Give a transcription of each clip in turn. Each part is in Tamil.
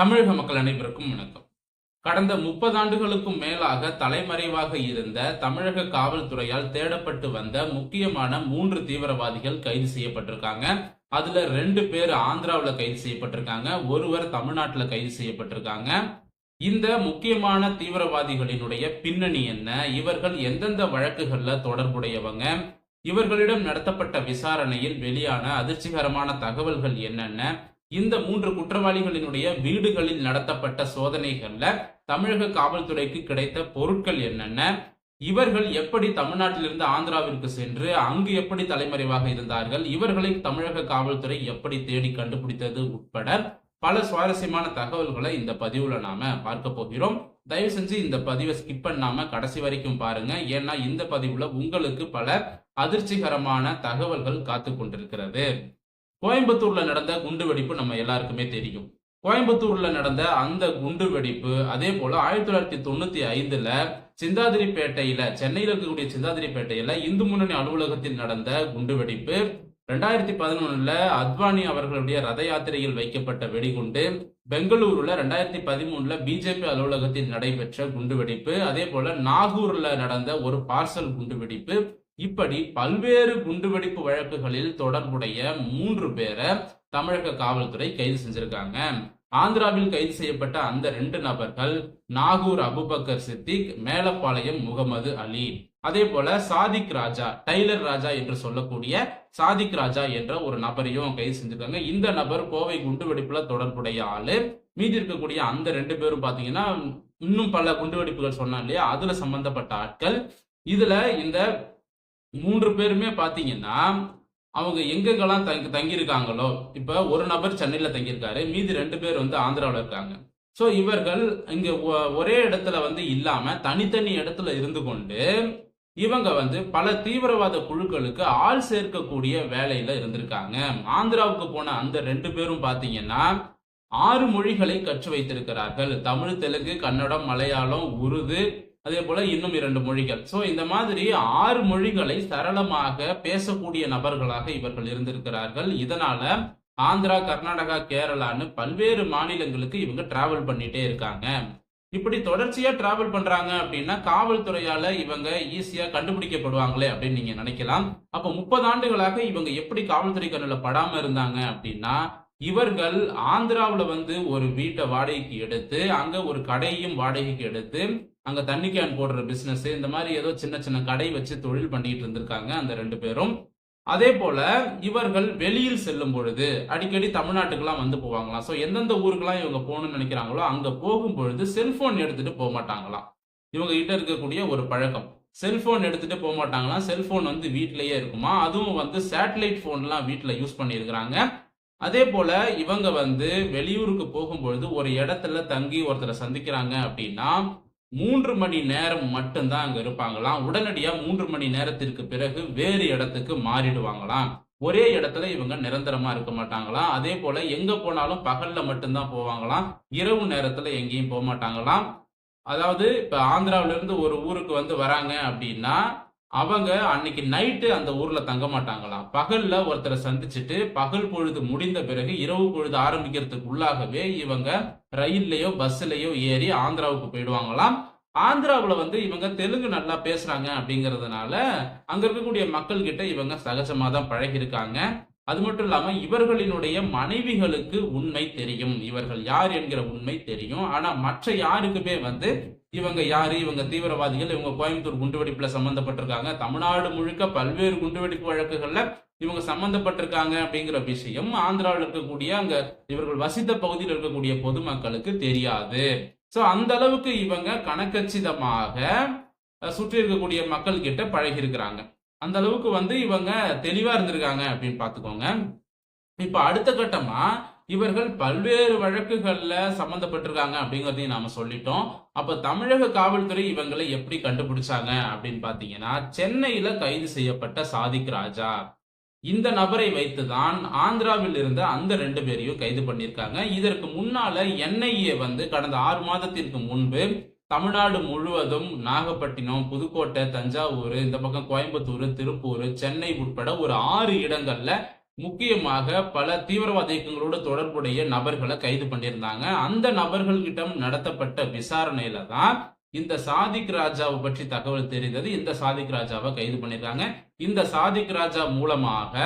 தமிழக மக்கள் அனைவருக்கும் வணக்கம். கடந்த முப்பது ஆண்டுகளுக்கும் மேலாக தலைமறைவாக இருந்த தமிழக காவல்துறையால் தேடப்பட்டு வந்த முக்கியமான மூன்று தீவிரவாதிகள் கைது செய்யப்பட்டிருக்காங்க. அதுல ரெண்டு பேர் ஆந்திராவில் கைது செய்யப்பட்டிருக்காங்க. ஒருவர் தமிழ்நாட்டில் கைது செய்யப்பட்டிருக்காங்க. இந்த முக்கியமான தீவிரவாதிகளினுடைய பின்னணி என்ன? இவர்கள் எந்தெந்த வழக்குகள்ல தொடர்புடையவங்க? இவர்களிடம் நடத்தப்பட்ட விசாரணையில் வெளியான அதிர்ச்சிகரமான தகவல்கள் என்னென்ன? இந்த மூன்று குற்றவாளிகளினுடைய வீடுகளில் நடத்தப்பட்ட சோதனைகள்ல தமிழக காவல்துறைக்கு கிடைத்த பொருட்கள் என்னென்ன? இவர்கள் எப்படி தமிழ்நாட்டிலிருந்து ஆந்திராவிற்கு சென்று அங்கு எப்படி தலைமறைவாக இருந்தார்கள்? இவர்களை தமிழக காவல்துறை எப்படி தேடி கண்டுபிடித்தது உட்பட பல சுவாரஸ்யமான தகவல்களை இந்த பதிவுல நாம பார்க்க போகிறோம். தயவு செஞ்சு இந்த பதிவை ஸ்கிப் பண்ணாம கடைசி வரைக்கும் பாருங்க. ஏன்னா இந்த பதிவுல உங்களுக்கு பல அதிர்ச்சிகரமான தகவல்கள் காத்து கொண்டிருக்கிறது. கோயம்புத்தூர்ல நடந்த குண்டு வெடிப்பு நம்ம எல்லாருக்குமே தெரியும். கோயம்புத்தூர்ல நடந்த அந்த குண்டு வெடிப்பு அதே போல ஆயிரத்தி தொள்ளாயிரத்தி தொண்ணூத்தி ஐந்துல சிந்தாதிரிப்பேட்டையில சென்னையில் இருக்கக்கூடிய சிந்தாதிரிப்பேட்டையில இந்து முன்னணி அலுவலகத்தில் நடந்த குண்டு வெடிப்பு ரெண்டாயிரத்தி பதினொன்னுல அத்வானி அவர்களுடைய ரத யாத்திரையில் வைக்கப்பட்ட வெடிகுண்டு பெங்களூருல ரெண்டாயிரத்தி பதிமூணுல பிஜேபி அலுவலகத்தில் நடைபெற்ற குண்டுவெடிப்பு அதே போல நாகூர்ல நடந்த ஒரு பார்சல் குண்டுவெடிப்பு இப்படி பல்வேறு குண்டுவெடிப்பு வழக்குகளில் தொடர்புடைய மூன்று பேரை தமிழக காவல்துறை கைது செஞ்சிருக்காங்க. ஆந்திராவில் கைது செய்யப்பட்ட அந்த ரெண்டு நபர்கள் நாகூர் அபுபக்கர் சித்திக் மேலப்பாளையம் முகமது அலி. அதே போல சாதிக் ராஜா டைலர் ராஜா என்று சொல்லக்கூடிய சாதிக் ராஜா என்ற ஒரு நபரையும் கைது செஞ்சிருக்காங்க. இந்த நபர் கோவை குண்டுவெடிப்புல தொடர்புடைய ஆளு. மீதி இருக்கக்கூடிய அந்த ரெண்டு பேரும் பாத்தீங்கன்னா இன்னும் பல குண்டுவெடிப்புகள் சொன்னா இல்லையா? அதுல சம்பந்தப்பட்ட ஆட்கள். இதுல இந்த மூன்று பேருமே பார்த்தீங்கன்னா அவங்க எங்கெங்கெல்லாம் தங்கி தங்கியிருக்காங்களோ இப்போ ஒரு நபர் சென்னையில் தங்கியிருக்காரு மீதி ரெண்டு பேர் வந்து ஆந்திராவில் இருக்காங்க. ஸோ இவர்கள் இங்கே ஒ- ஒரே இடத்துல வந்து இல்லாமல் தனித்தனி இடத்துல இருந்து கொண்டு இவங்க வந்து பல தீவிரவாத குழுக்களுக்கு ஆள் சேர்க்கக்கூடிய வேலையில இருந்திருக்காங்க. ஆந்திராவுக்கு போன அந்த ரெண்டு பேரும் பார்த்தீங்கன்னா ஆறு மொழிகளை கற்று வைத்திருக்கிறார்கள். தமிழ் தெலுங்கு கன்னடம் மலையாளம் உருது அதே போல இன்னும் இரண்டு மொழிகள். சோ இந்த மாதிரி ஆறு மொழிகளை சரளமாக பேசக்கூடிய நபர்களாக இவர்கள் இருந்திருக்கிறார்கள். இதனால ஆந்திரா கர்நாடகா கேரளான்னு பல்வேறு மாநிலங்களுக்கு இவங்க டிராவல் பண்ணிட்டே இருக்காங்க. இப்படி தொடர்ச்சியா டிராவல் பண்றாங்க அப்படின்னா காவல்துறையால இவங்க ஈஸியா கண்டுபிடிக்கப்படுவாங்களே அப்படின்னு நீங்க நினைக்கலாம். அப்ப முப்பது ஆண்டுகளாக இவங்க எப்படி காவல்துறை கண்ணில் படாம இருந்தாங்க அப்படின்னா இவர்கள் ஆந்திராவில் வந்து ஒரு வீட்டை வாடகைக்கு எடுத்து அங்க ஒரு கடையும் வாடகைக்கு எடுத்து அங்க தண்ணி கேன் போடுற பிசினஸ் இந்த மாதிரி ஏதோ சின்ன சின்ன கடை வச்சு தொழில் பண்ணிட்டு இருந்திருக்காங்க அந்த ரெண்டு பேரும். அதே போல இவர்கள் வெளியில் செல்லும் பொழுது அடிக்கடி தமிழ்நாட்டுக்கெல்லாம் வந்து போவாங்களாம். ஸோ எந்தெந்த ஊருக்கெல்லாம் இவங்க போகணும்னு நினைக்கிறாங்களோ அங்க போகும் பொழுது செல்போன் எடுத்துட்டு போக மாட்டாங்களாம். இவங்க கிட்ட இருக்கக்கூடிய ஒரு பழக்கம். செல்போன் எடுத்துட்டு போக மாட்டாங்களாம். செல்போன் வந்து வீட்லயே இருக்குமா? அதுவும் வந்து சேட்டலைட் போன்லாம் வீட்டில் யூஸ் பண்ணியிருக்கிறாங்க. அதே போல இவங்க வந்து வெளியூருக்கு போகும்பொழுது ஒரு இடத்துல தங்கி ஒருத்தரை சந்திக்கிறாங்க அப்படின்னா மூன்று மணி நேரம் மட்டும்தான் அங்க இருப்பாங்களாம். உடனடியா மூன்று மணி நேரத்திற்கு பிறகு வேறு இடத்துக்கு மாறிடுவாங்களாம். ஒரே இடத்துல இவங்க நிரந்தரமா இருக்க மாட்டாங்களாம். அதே போல எங்க போனாலும் பகல்ல மட்டும்தான் போவாங்களாம். இரவு நேரத்துல எங்கேயும் போக மாட்டாங்களாம் அதாவது இப்ப ஆந்திராவில இருந்து ஒரு ஊருக்கு வந்து வராங்க அப்படின்னா அவங்க அன்னைக்கு நைட்டு அந்த ஊர்ல தங்க மாட்டாங்களாம். பகல்ல ஒருத்தரை சந்திச்சுட்டு பகல் பொழுது முடிந்த பிறகு இரவு பொழுது ஆரம்பிக்கிறதுக்கு உள்ளாகவே இவங்க ரயில்லையோ பஸ்லயோ ஏறி ஆந்திராவுக்கு போயிடுவாங்களாம். ஆந்திராவில் வந்து இவங்க தெலுங்கு நல்லா பேசுறாங்க அப்படிங்கிறதுனால அங்க இருக்கக்கூடிய மக்கள் கிட்ட இவங்க சகஜமா தான் பழகியிருக்காங்க. அது மட்டும் இல்லாமல் இவர்களினுடைய மனைவிகளுக்கு உண்மை தெரியும். இவர்கள் யார் என்கிற உண்மை தெரியும். ஆனா மற்ற யாருக்குமே வந்து இவங்க யாரு இவங்க தீவிரவாதிகள் இவங்க கோயம்புத்தூர் குண்டுவெடிப்புல சம்பந்தப்பட்டிருக்காங்க. தமிழ்நாடு முழுக்க பல்வேறு குண்டுவெடிப்பு வழக்குகள்ல இவங்க சம்பந்தப்பட்டிருக்காங்க அப்படிங்கிற விஷயம் ஆந்திராவில் இருக்கக்கூடிய அங்க இவர்கள் வசித்த பகுதியில் இருக்கக்கூடிய பொதுமக்களுக்கு தெரியாது. சோ அந்த அளவுக்கு இவங்க கணக்கச்சிதமாக சுற்றி இருக்கக்கூடிய மக்கள் கிட்ட பழகி இருக்கிறாங்க அந்த அளவுக்கு வந்து இவங்க தெளிவா இருந்திருக்காங்க அப்படின்னு பாத்துக்கோங்க இப்ப அடுத்த கட்டமா இவர்கள் பல்வேறு வழக்குகள்ல சம்பந்தப்பட்டிருக்காங்க அப்படிங்கிறதையும் நாம சொல்லிட்டோம். அப்ப தமிழக காவல்துறை இவங்களை எப்படி கண்டுபிடிச்சாங்க அப்படின்னு பாத்தீங்கன்னா சென்னையில கைது செய்யப்பட்ட சாதிக் ராஜா. இந்த நபரை வைத்துதான் ஆந்திராவில் இருந்த அந்த ரெண்டு பேரையும் கைது பண்ணியிருக்காங்க. இதற்கு முன்னால என்ஐஏ வந்து கடந்த ஆறு மாதத்திற்கு முன்பு தமிழ்நாடு முழுவதும் நாகப்பட்டினம் புதுக்கோட்டை தஞ்சாவூர் இந்த பக்கம் கோயம்புத்தூர் திருப்பூர் சென்னை உட்பட ஒரு ஆறு இடங்கள்ல முக்கியமாக பல தீவிரவாத இயக்கங்களோடு தொடர்புடைய நபர்களை கைது பண்ணியிருந்தாங்க. அந்த நபர்கள்கிட்ட நடத்தப்பட்ட விசாரணையில தான் இந்த சாதிக் ராஜாவை பற்றி தகவல் தெரிந்தது. இந்த சாதிக் ராஜாவை கைது பண்ணியிருக்காங்க. இந்த சாதிக் ராஜா மூலமாக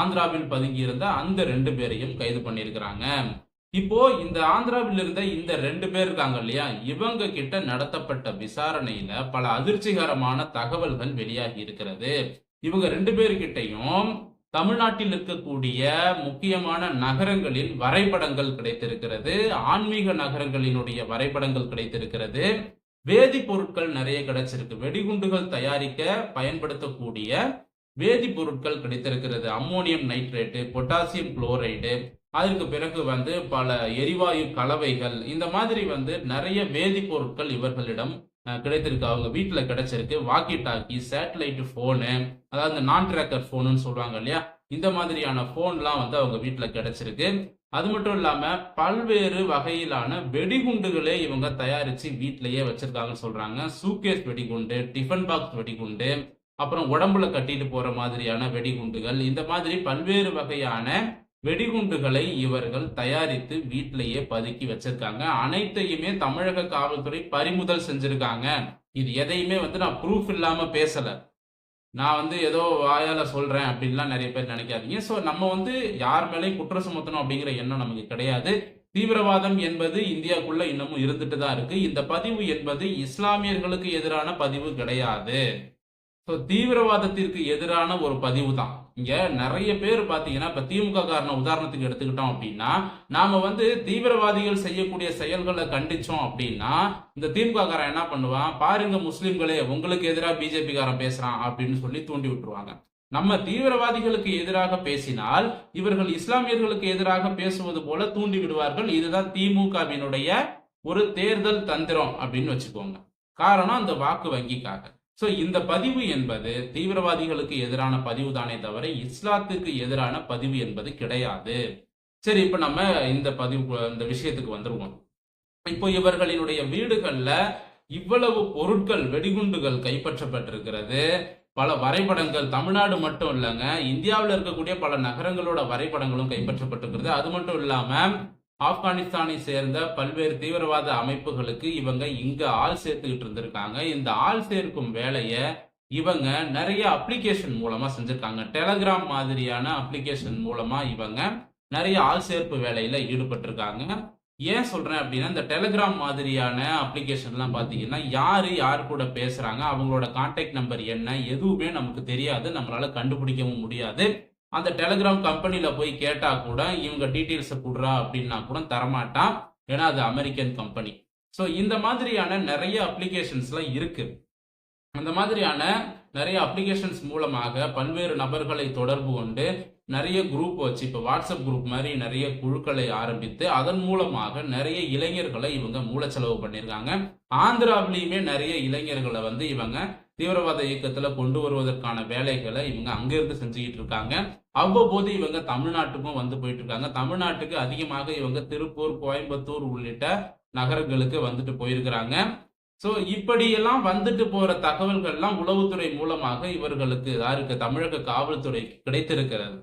ஆந்திராவில் பதுங்கியிருந்த அந்த ரெண்டு பேரையும் கைது பண்ணியிருக்கிறாங்க. இப்போ இந்த ஆந்திராவில் இருந்த இந்த ரெண்டு பேர் இருக்காங்க இல்லையா? இவங்க கிட்ட நடத்தப்பட்ட விசாரணையில பல அதிர்ச்சிகரமான தகவல்கள் வெளியாகி இருக்கிறது. இவங்க ரெண்டு பேர்கிட்டையும் தமிழ்நாட்டில் இருக்கக்கூடிய முக்கியமான நகரங்களின் வரைபடங்கள் கிடைத்திருக்கிறது. ஆன்மீக நகரங்களினுடைய வரைபடங்கள் கிடைத்திருக்கிறது. வேதிப்பொருட்கள் நிறைய கிடைச்சிருக்கு. வெடிகுண்டுகள் தயாரிக்க பயன்படுத்தக்கூடிய வேதிப்பொருட்கள் கிடைத்திருக்கிறது. அம்மோனியம் நைட்ரேட்டு பொட்டாசியம் குளோரைடு அதற்கு பிறகு வந்து பல எரிவாயு கலவைகள் இந்த மாதிரி வந்து நிறைய வேதிப்பொருட்கள் இவர்களிடம் கிடைத்திருக்கு. அவங்க வீட்டில் கிடைச்சிருக்கு. வாக்கி டாக்கி சேட்டலைட் ஃபோனு அதாவது இந்த நான் ட்ராக்கர் ஃபோனுன்னு சொல்லுவாங்க இல்லையா? இந்த மாதிரியான ஃபோன்லாம் வந்து அவங்க வீட்டில் கிடைச்சிருக்கு. அது மட்டும் இல்லாம பல்வேறு வகையிலான வெடிகுண்டுகளே இவங்க தயாரிச்சு வீட்டிலேயே வச்சிருக்காங்கன்னு சொல்றாங்க. சூக்கேஸ் வெடிகுண்டு டிஃபன் பாக்ஸ் வெடிகுண்டு அப்புறம் உடம்புல கட்டிட்டு போற மாதிரியான வெடிகுண்டுகள் இந்த மாதிரி பல்வேறு வகையான வெடிகுண்டுகளை இவர்கள் தயாரித்து வீட்டிலேயே பதுக்கி வச்சிருக்காங்க. அனைத்தையுமே தமிழக காவல்துறை பறிமுதல் செஞ்சிருக்காங்க. இது எதையுமே வந்து நான் ப்ரூஃப் இல்லாம பேசல. நான் வந்து ஏதோ வாயால சொல்றேன் அப்படின்லாம் நிறைய பேர் நினைக்காதீங்க. ஸோ நம்ம வந்து யார் மேலேயும் குற்றம் சுமத்தணும் அப்படிங்கிற எண்ணம் நமக்கு கிடையாது. தீவிரவாதம் என்பது இந்தியாவுக்குள்ள இன்னமும் இருந்துட்டு தான் இருக்கு. இந்த பதிவு என்பது இஸ்லாமியர்களுக்கு எதிரான பதிவு கிடையாது. ஸோ தீவிரவாதத்திற்கு எதிரான ஒரு பதிவு தான். இங்க நிறைய பேர் பாத்தீங்கன்னா இப்ப திமுக காரனை உதாரணத்துக்கு எடுத்துக்கிட்டோம் அப்படின்னா நாம வந்து தீவிரவாதிகள் செய்யக்கூடிய செயல்களை கண்டிச்சோம் அப்படின்னா இந்த திமுக காரன் என்ன பண்ணுவான்? பாருங்க முஸ்லிம்களே உங்களுக்கு எதிராக பிஜேபி காரன் பேசுறான் அப்படின்னு சொல்லி தூண்டி விட்டுருவாங்க. நம்ம தீவிரவாதிகளுக்கு எதிராக பேசினால் இவர்கள் இஸ்லாமியர்களுக்கு எதிராக பேசுவது போல தூண்டி விடுவார்கள். இதுதான் திமுகவினுடைய ஒரு தேர்தல் தந்திரம் அப்படின்னு வச்சுக்கோங்க. காரணம் அந்த வாக்கு வங்கிக்காக. ஸோ இந்த பதிவு என்பது தீவிரவாதிகளுக்கு எதிரான பதிவு தானே தவிர இஸ்லாத்துக்கு எதிரான பதிவு என்பது கிடையாது. சரி இப்போ நம்ம இந்த பதிவு இந்த விஷயத்துக்கு வந்துருவோம். இப்போ இவர்களினுடைய வீடுகளில் இவ்வளவு பொருட்கள் வெடிகுண்டுகள் கைப்பற்றப்பட்டிருக்கிறது. பல வரைபடங்கள் தமிழ்நாடு மட்டும் இல்லைங்க இந்தியாவில் இருக்கக்கூடிய பல நகரங்களோட வரைபடங்களும் கைப்பற்றப்பட்டிருக்கிறது. அது மட்டும் இல்லாமல் ஆப்கானிஸ்தானை சேர்ந்த பல்வேறு தீவிரவாத அமைப்புகளுக்கு இவங்க இங்க ஆள் சேர்த்துக்கிட்டு இருந்திருக்காங்க. இந்த ஆள் சேர்க்கும் வேலையை இவங்க நிறைய அப்ளிகேஷன் மூலமா செஞ்சிருக்காங்க. டெலகிராம் மாதிரியான அப்ளிகேஷன் மூலமா இவங்க நிறைய ஆள் சேர்ப்பு வேலையில ஈடுபட்டிருக்காங்க. ஏன் சொல்றேன் அப்படின்னா இந்த டெலகிராம் மாதிரியான அப்ளிகேஷன்லாம் பாத்தீங்கன்னா யாரு யார் கூட பேசுறாங்க அவங்களோட கான்டாக்ட் நம்பர் என்ன எதுவுமே நமக்கு தெரியாது. நம்மளால கண்டுபிடிக்கவும் முடியாது. அந்த டெலிகிராம் கம்பெனியில் போய் கேட்டா கூட இவங்க டீட்டெயில்ஸை கொடுறா அப்படின்னா கூட தரமாட்டான் ஏன்னா அது அமெரிக்கன் கம்பெனி. ஸோ இந்த மாதிரியான நிறைய அப்ளிகேஷன்ஸ்லாம் இருக்கு. அந்த மாதிரியான நிறைய அப்ளிகேஷன்ஸ் மூலமாக பல்வேறு நபர்களை தொடர்பு கொண்டு நிறைய குரூப் வச்சு இப்போ வாட்ஸ்அப் குரூப் மாதிரி நிறைய குழுக்களை ஆரம்பித்து அதன் மூலமாக நிறைய இளைஞர்களை இவங்க மூலச்செலவு பண்ணியிருக்காங்க. ஆந்திராவிலையுமே நிறைய இளைஞர்களை வந்து இவங்க தீவிரவாத இயக்கத்துல கொண்டு வருவதற்கான வேலைகளை இவங்க அங்கிருந்து செஞ்சுக்கிட்டு இருக்காங்க. அவ்வப்போது இவங்க தமிழ்நாட்டுக்கும் வந்து போயிட்டு இருக்காங்க தமிழ்நாட்டுக்கு அதிகமாக இவங்க திருப்பூர் கோயம்புத்தூர் உள்ளிட்ட நகரங்களுக்கு வந்துட்டு போயிருக்கிறாங்க. ஸோ இப்படியெல்லாம் வந்துட்டு போற தகவல்கள்லாம் உளவுத்துறை மூலமாக இவர்களுக்கு யாருக்கு? தமிழக காவல்துறை கிடைத்திருக்கிறது.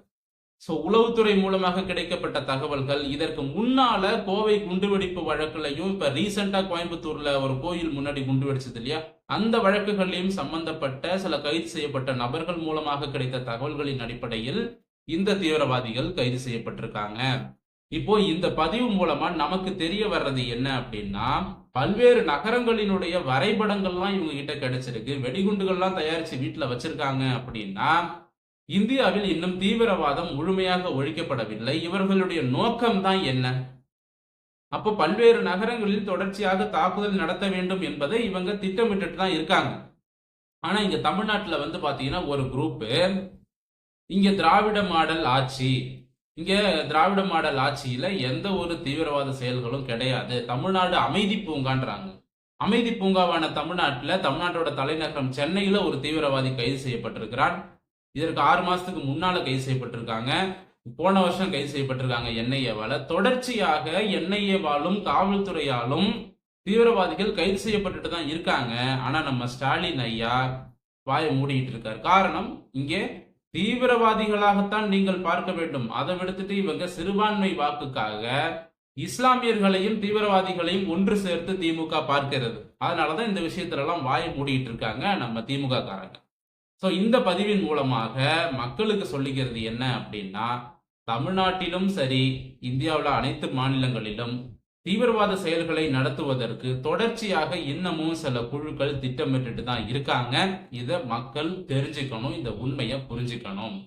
ஸோ உளவுத்துறை மூலமாக கிடைக்கப்பட்ட தகவல்கள் இதற்கு முன்னால கோவை குண்டுவெடிப்பு வழக்குலையும் இப்ப ரீசெண்டா கோயம்புத்தூர்ல ஒரு கோயில் முன்னாடி குண்டு வெடிச்சது இல்லையா? அந்த வழக்குகளையும் சம்பந்தப்பட்ட சில கைது செய்யப்பட்ட நபர்கள் மூலமாக கிடைத்த தகவல்களின் அடிப்படையில் இந்த தீவிரவாதிகள் கைது செய்யப்பட்டிருக்காங்க. இப்போ இந்த பதிவு மூலமா நமக்கு தெரிய வர்றது என்ன அப்படின்னா பல்வேறு நகரங்களினுடைய வரைபடங்கள்லாம் இவங்க கிட்ட கிடைச்சிருக்கு. வெடிகுண்டுகள்லாம் தயாரிச்சு வீட்டுல வச்சிருக்காங்க அப்படின்னா இந்தியாவில் இன்னும் தீவிரவாதம் முழுமையாக ஒழிக்கப்படவில்லை. இவர்களுடைய நோக்கம் தான் என்ன? அப்போ பல்வேறு நகரங்களில் தொடர்ச்சியாக தாக்குதல் நடத்த வேண்டும் என்பதை இவங்க திட்டமிட்டுட்டு தான் இருக்காங்க. ஆனா இங்க தமிழ்நாட்டில் வந்து பாத்தீங்கன்னா ஒரு குரூப்பு இங்க திராவிட மாடல் ஆட்சி இங்க திராவிட மாடல் ஆட்சியில எந்த ஒரு தீவிரவாத செயல்களும் கிடையாது. தமிழ்நாடு அமைதி பூங்கான்றாங்க. அமைதி பூங்காவான தமிழ்நாட்டில் தமிழ்நாட்டோட தலைநகரம் சென்னையில ஒரு தீவிரவாதி கைது செய்யப்பட்டிருக்கிறான். இதற்கு ஆறு மாசத்துக்கு முன்னால கைது செய்யப்பட்டிருக்காங்க. போன வருஷம் கைது செய்யப்பட்டிருக்காங்க என்ஐஏவால. தொடர்ச்சியாக என்ஐஏவாலும் காவல்துறையாலும் தீவிரவாதிகள் கைது செய்யப்பட்டுட்டு தான் இருக்காங்க. ஆனா நம்ம ஸ்டாலின் ஐயா வாயை மூடிட்டு இருக்கார். காரணம் இங்கே தீவிரவாதிகளாகத்தான் நீங்கள் பார்க்க வேண்டும். அதை விடுத்துட்டு இவங்க சிறுபான்மை வாக்குக்காக இஸ்லாமியர்களையும் தீவிரவாதிகளையும் ஒன்று சேர்த்து திமுக பார்க்கிறது. அதனாலதான் இந்த விஷயத்துல எல்லாம் வாய் மூடிட்டு இருக்காங்க நம்ம திமுக காரங்க சோ இந்த பதிவின் மூலமாக மக்களுக்கு சொல்லிக்கிறது என்ன அப்படின்னா தமிழ்நாட்டிலும் சரி இந்தியாவில் அனைத்து மாநிலங்களிலும் தீவிரவாத செயல்களை நடத்துவதற்கு தொடர்ச்சியாக இன்னமும் சில குழுக்கள் திட்டமிட்டுட்டு தான் இருக்காங்க. இதை மக்கள் தெரிஞ்சுக்கணும் இந்த உண்மையை புரிஞ்சுக்கணும்.